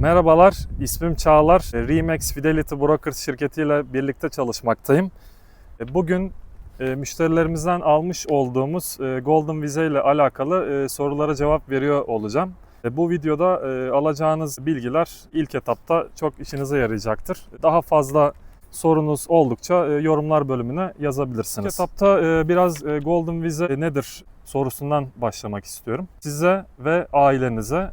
Merhabalar, ismim Çağlar. Remax Fidelity Brokers şirketiyle birlikte çalışmaktayım. E, Bugün e, müşterilerimizden almış olduğumuz e, Golden Vize ile alakalı e, sorulara cevap veriyor olacağım. E, Bu videoda e, alacağınız bilgiler ilk etapta çok işinize yarayacaktır. Daha fazla sorunuz oldukça e, yorumlar bölümüne yazabilirsiniz. İlk etapta e, biraz e, Golden Vize nedir sorusundan başlamak istiyorum. Size ve ailenize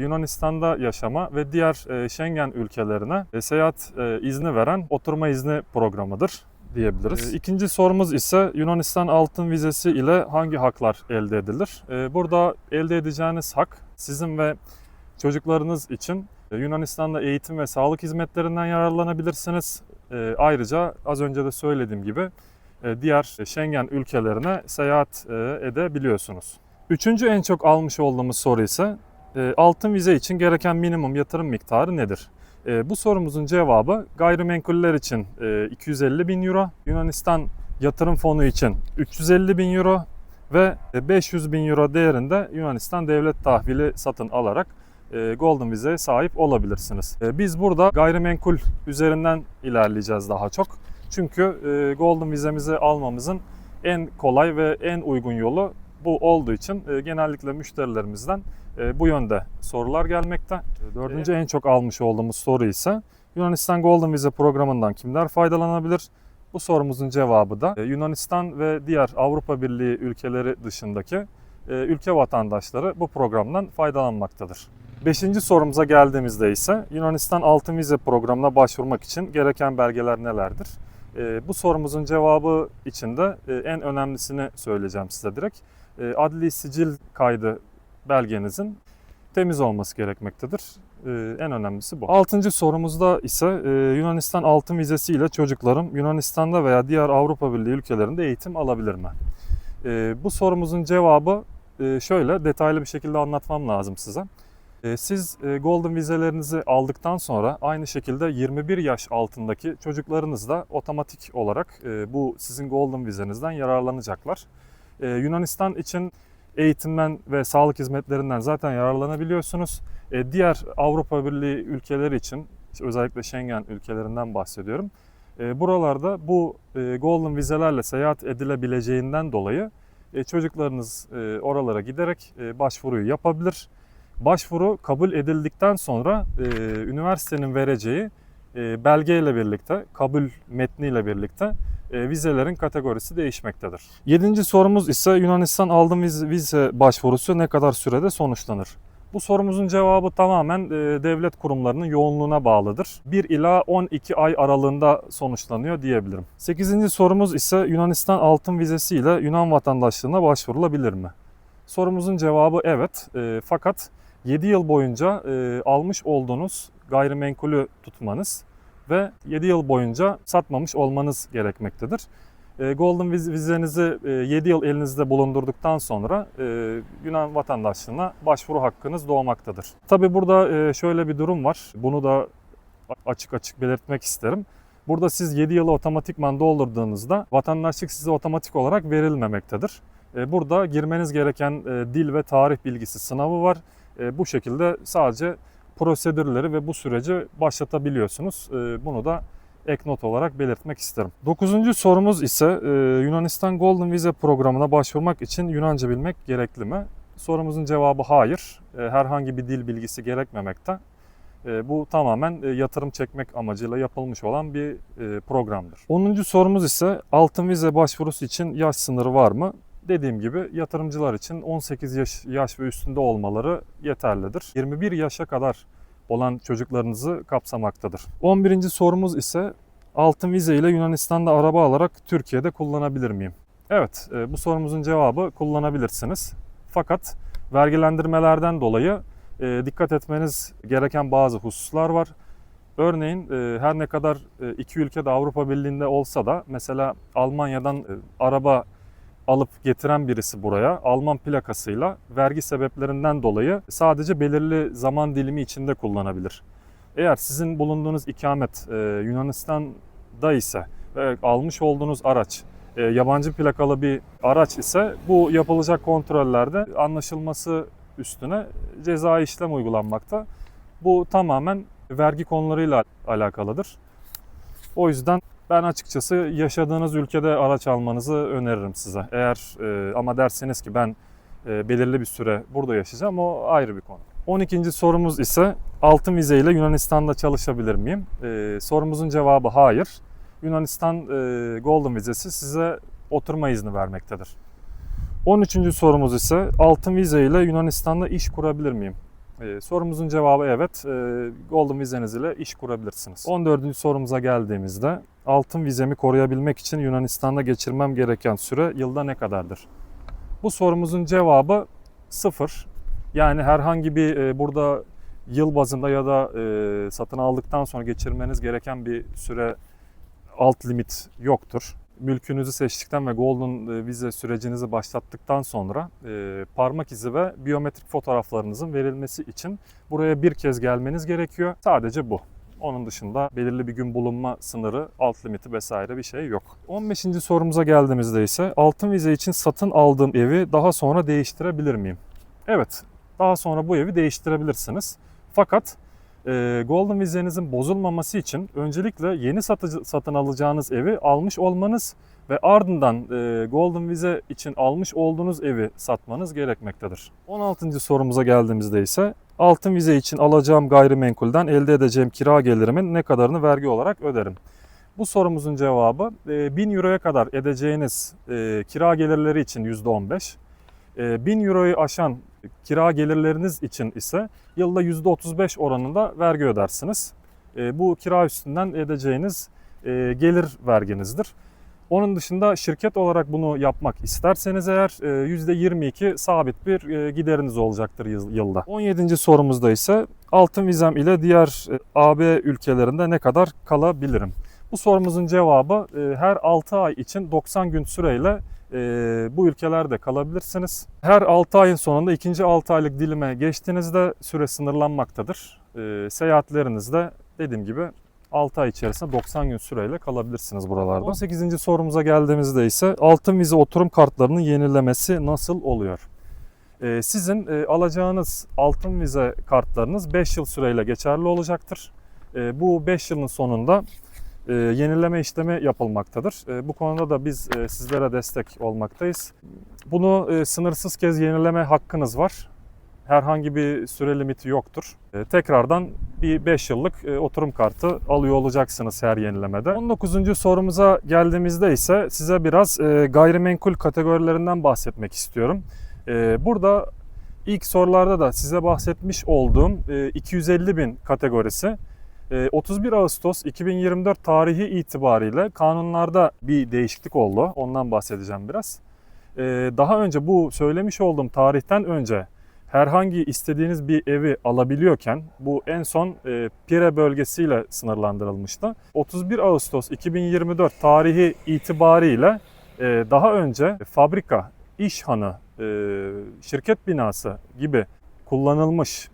Yunanistan'da yaşama ve diğer Schengen ülkelerine seyahat izni veren oturma izni programıdır diyebiliriz. İkinci sorumuz ise Yunanistan altın vizesi ile hangi haklar elde edilir? Burada elde edeceğiniz hak sizin ve çocuklarınız için Yunanistan'da eğitim ve sağlık hizmetlerinden yararlanabilirsiniz. E, Ayrıca az önce de söylediğim gibi e, diğer Schengen ülkelerine seyahat e, edebiliyorsunuz. Üçüncü en çok almış olduğumuz soru ise e, altın vize için gereken minimum yatırım miktarı nedir? Bu sorumuzun cevabı gayrimenkuller için e, 250 bin euro, Yunanistan yatırım fonu için 350 bin euro ve e, 500 bin euro değerinde Yunanistan devlet tahvili satın alarak Golden Vize'ye sahip olabilirsiniz. E, Biz burada gayrimenkul üzerinden ilerleyeceğiz daha çok. Çünkü e, Golden vizemizi almamızın en kolay ve en uygun yolu bu olduğu için e, genellikle müşterilerimizden e, bu yönde sorular gelmekte. E, Dördüncü en çok almış olduğumuz soru ise Yunanistan Golden Vize programından kimler faydalanabilir? Bu sorumuzun cevabı da e, Yunanistan ve diğer Avrupa Birliği ülkeleri dışındaki e, ülke vatandaşları bu programdan faydalanmaktadır. Beşinci sorumuza geldiğimizde ise Yunanistan Altın Vize programına başvurmak için gereken belgeler nelerdir? E, bu sorumuzun cevabı için de e, en önemlisini söyleyeceğim size direkt. E, adli sicil kaydı belgenizin temiz olması gerekmektedir. E, en önemlisi bu. Altıncı sorumuzda ise e, Yunanistan altın vizesi ile çocuklarım Yunanistan'da veya diğer Avrupa Birliği ülkelerinde eğitim alabilir mi? E, bu sorumuzun cevabı e, şöyle detaylı bir şekilde anlatmam lazım size. E, Siz e, Golden vizelerinizi aldıktan sonra aynı şekilde 21 yaş altındaki çocuklarınız da otomatik olarak e, bu sizin Golden vizenizden yararlanacaklar. E, Yunanistan için eğitimden ve sağlık hizmetlerinden zaten yararlanabiliyorsunuz. Diğer Avrupa Birliği ülkeleri için özellikle Schengen ülkelerinden bahsediyorum. Buralarda bu Golden vizelerle seyahat edilebileceğinden dolayı çocuklarınız oralara giderek başvuruyu yapabilir. Başvuru kabul edildikten sonra e, üniversitenin vereceği e, belgeyle birlikte, kabul metniyle birlikte e, vizelerin kategorisi değişmektedir. Yedinci sorumuz ise Yunanistan aldığım vize, vize başvurusu ne kadar sürede sonuçlanır? Bu sorumuzun cevabı tamamen e, devlet kurumlarının yoğunluğuna bağlıdır. 1 ila 12 ay aralığında sonuçlanıyor diyebilirim. Sekizinci sorumuz ise Yunanistan altın vizesi ile Yunan vatandaşlığına başvurulabilir mi? Sorumuzun cevabı evet. E, fakat 7 yıl boyunca e, almış olduğunuz gayrimenkulü tutmanız ve 7 yıl boyunca satmamış olmanız gerekmektedir. E, Golden viz- vizenizi e, 7 yıl elinizde bulundurduktan sonra e, Yunan vatandaşlığına başvuru hakkınız doğmaktadır. Tabi burada e, şöyle bir durum var. Bunu da açık açık belirtmek isterim. Burada siz 7 yılı otomatikman doldurduğunuzda vatandaşlık size otomatik olarak verilmemektedir. E, Burada girmeniz gereken e, dil ve tarih bilgisi sınavı var. E, Bu şekilde sadece prosedürleri ve bu süreci başlatabiliyorsunuz. E, Bunu da ek not olarak belirtmek isterim. Dokuzuncu sorumuz ise e, Yunanistan Golden Vize programına başvurmak için Yunanca bilmek gerekli mi? Sorumuzun cevabı hayır. E, Herhangi bir dil bilgisi gerekmemekte. Bu tamamen e, yatırım çekmek amacıyla yapılmış olan bir e, programdır. 10. sorumuz ise altın vize başvurusu için yaş sınırı var mı? Dediğim gibi yatırımcılar için 18 yaş, yaş ve üstünde olmaları yeterlidir. 21 yaşa kadar olan çocuklarınızı kapsamaktadır. 11. sorumuz ise altın vize ile Yunanistan'da araba alarak Türkiye'de kullanabilir miyim? Evet, e, bu sorumuzun cevabı kullanabilirsiniz. Fakat vergilendirmelerden dolayı e, dikkat etmeniz gereken bazı hususlar var. Örneğin e, her ne kadar iki ülke de Avrupa Birliği'nde olsa da mesela Almanya'dan araba alıp getiren birisi buraya Alman plakasıyla vergi sebeplerinden dolayı sadece belirli zaman dilimi içinde kullanabilir. Eğer sizin bulunduğunuz ikamet e, Yunanistan'da ise ve almış olduğunuz araç e, yabancı plakalı bir araç ise bu yapılacak kontrollerde anlaşılması üstüne ceza işlem uygulanmakta. Bu tamamen vergi konularıyla alakalıdır. O yüzden ben açıkçası yaşadığınız ülkede araç almanızı öneririm size. Eğer e, ama derseniz ki ben e, belirli bir süre burada yaşayacağım o ayrı bir konu. 12. sorumuz ise altın vize ile Yunanistan'da çalışabilir miyim? E, sorumuzun cevabı hayır. Yunanistan e, Golden vizesi size oturma izni vermektedir. 13. sorumuz ise altın vize ile Yunanistan'da iş kurabilir miyim? Ee, sorumuzun cevabı evet. Ee, Golden vizeniz ile iş kurabilirsiniz. 14. sorumuza geldiğimizde altın vizemi koruyabilmek için Yunanistan'da geçirmem gereken süre yılda ne kadardır? Bu sorumuzun cevabı sıfır. Yani herhangi bir e, burada yıl bazında ya da e, satın aldıktan sonra geçirmeniz gereken bir süre alt limit yoktur. Mülkünüzü seçtikten ve Golden e, vize sürecinizi başlattıktan sonra e, parmak izi ve biyometrik fotoğraflarınızın verilmesi için buraya bir kez gelmeniz gerekiyor. Sadece bu. Onun dışında belirli bir gün bulunma sınırı, alt limiti vesaire bir şey yok. 15. sorumuza geldiğimizde ise altın vize için satın aldığım evi daha sonra değiştirebilir miyim? Evet, daha sonra bu evi değiştirebilirsiniz. Fakat e, Golden vizenizin bozulmaması için öncelikle yeni satıcı, satın alacağınız evi almış olmanız ve ardından e, Golden vize için almış olduğunuz evi satmanız gerekmektedir. 16. sorumuza geldiğimizde ise altın vize için alacağım gayrimenkulden elde edeceğim kira gelirimin ne kadarını vergi olarak öderim? Bu sorumuzun cevabı e, 1000 euroya kadar edeceğiniz e, kira gelirleri için %15, e, 1000 euroyu aşan kira gelirleriniz için ise yılda %35 oranında vergi ödersiniz. E, bu kira üstünden edeceğiniz e, gelir verginizdir. Onun dışında şirket olarak bunu yapmak isterseniz eğer e, %22 sabit bir e, gideriniz olacaktır yıl- yılda. 17. sorumuzda ise altın vizem ile diğer e, AB ülkelerinde ne kadar kalabilirim? Bu sorumuzun cevabı e, her 6 ay için 90 gün süreyle e, bu ülkelerde kalabilirsiniz. Her 6 ayın sonunda ikinci 6 aylık dilime geçtiğinizde süre sınırlanmaktadır. E, seyahatlerinizde dediğim gibi 6 ay içerisinde 90 gün süreyle kalabilirsiniz buralarda. 18. sorumuza geldiğimizde ise altın vize oturum kartlarının yenilemesi nasıl oluyor? E, sizin e, alacağınız altın vize kartlarınız 5 yıl süreyle geçerli olacaktır. E, bu 5 yılın sonunda e, yenileme işlemi yapılmaktadır. E, bu konuda da biz e, sizlere destek olmaktayız. Bunu e, sınırsız kez yenileme hakkınız var. Herhangi bir süre limiti yoktur. E, tekrardan bir 5 yıllık e, oturum kartı alıyor olacaksınız her yenilemede. 19. sorumuza geldiğimizde ise size biraz e, gayrimenkul kategorilerinden bahsetmek istiyorum. E, burada ilk sorularda da size bahsetmiş olduğum e, 250 bin kategorisi 31 Ağustos 2024 tarihi itibariyle kanunlarda bir değişiklik oldu. Ondan bahsedeceğim biraz. E, Daha önce bu söylemiş olduğum tarihten önce herhangi istediğiniz bir evi alabiliyorken bu en son e, Pire bölgesiyle sınırlandırılmıştı. 31 Ağustos 2024 tarihi itibariyle e, daha önce fabrika, işhanı, e, şirket binası gibi kullanılmış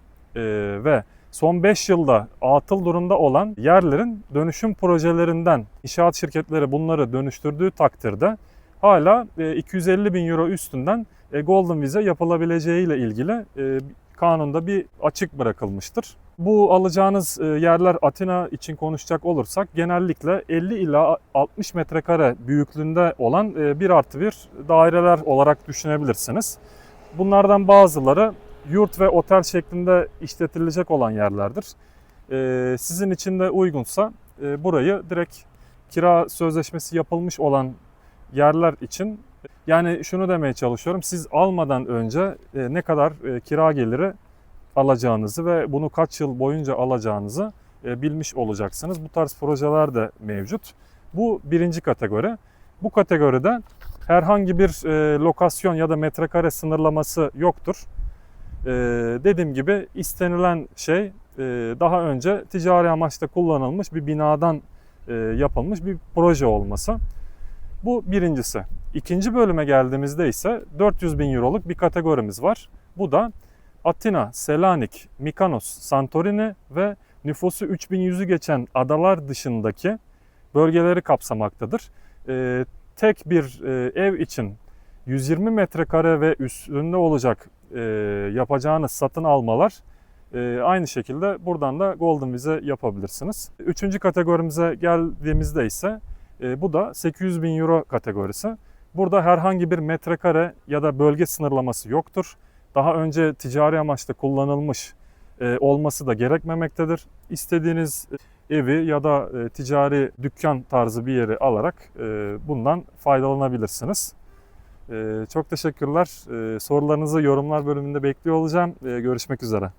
ve son 5 yılda atıl durumda olan yerlerin dönüşüm projelerinden inşaat şirketleri bunları dönüştürdüğü takdirde hala e, 250 bin euro üstünden e, Golden Vize yapılabileceği ile ilgili e, kanunda bir açık bırakılmıştır. Bu alacağınız e, yerler Atina için konuşacak olursak genellikle 50 ila 60 metrekare büyüklüğünde olan e, 1 artı 1 daireler olarak düşünebilirsiniz. Bunlardan bazıları yurt ve otel şeklinde işletilecek olan yerlerdir. E, Sizin için de uygunsa e, burayı direkt kira sözleşmesi yapılmış olan yerler için yani şunu demeye çalışıyorum. Siz almadan önce e, ne kadar e, kira geliri alacağınızı ve bunu kaç yıl boyunca alacağınızı e, bilmiş olacaksınız. Bu tarz projeler de mevcut. Bu birinci kategori. Bu kategoride herhangi bir e, lokasyon ya da metrekare sınırlaması yoktur. E, dediğim gibi istenilen şey e, daha önce ticari amaçla kullanılmış bir binadan e, yapılmış bir proje olması. Bu birincisi. İkinci bölüme geldiğimizde ise 400 bin euroluk bir kategorimiz var. Bu da Atina, Selanik, Mikanos, Santorini ve nüfusu 3100'ü geçen adalar dışındaki bölgeleri kapsamaktadır. Ee, tek bir e, ev için 120 metrekare ve üstünde olacak e, yapacağınız satın almalar E, aynı şekilde buradan da Golden Vize yapabilirsiniz. Üçüncü kategorimize geldiğimizde ise e, bu da 800 bin euro kategorisi. Burada herhangi bir metrekare ya da bölge sınırlaması yoktur. Daha önce ticari amaçla kullanılmış e, olması da gerekmemektedir. İstediğiniz evi ya da e, ticari dükkan tarzı bir yeri alarak e, bundan faydalanabilirsiniz. E, çok teşekkürler. E, sorularınızı yorumlar bölümünde bekliyor olacağım. E, görüşmek üzere.